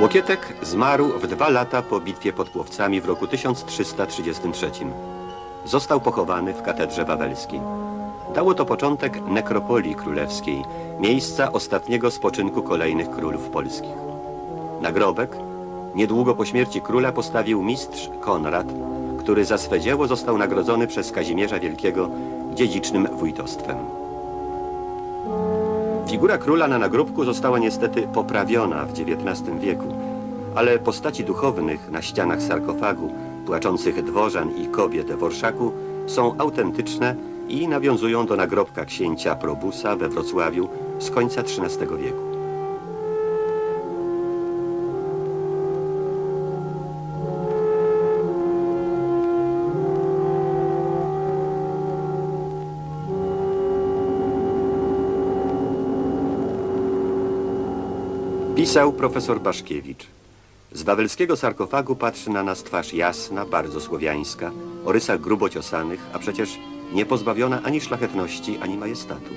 Łokietek zmarł w dwa lata po bitwie pod Płowcami w roku 1333. Został pochowany w katedrze wawelskiej. Dało to początek nekropolii królewskiej, miejsca ostatniego spoczynku kolejnych królów polskich. Nagrobek niedługo po śmierci króla postawił mistrz Konrad, który za swe dzieło został nagrodzony przez Kazimierza Wielkiego dziedzicznym wójtostwem. Figura króla na nagrobku została niestety poprawiona w XIX wieku, ale postaci duchownych na ścianach sarkofagu, płaczących dworzan i kobiet w orszaku są autentyczne i nawiązują do nagrobka księcia Probusa we Wrocławiu z końca XIII wieku. Pisał profesor Baszkiewicz. Z wawelskiego sarkofagu patrzy na nas twarz jasna, bardzo słowiańska, o rysach grubo ciosanych, a przecież nie pozbawiona ani szlachetności, ani majestatu.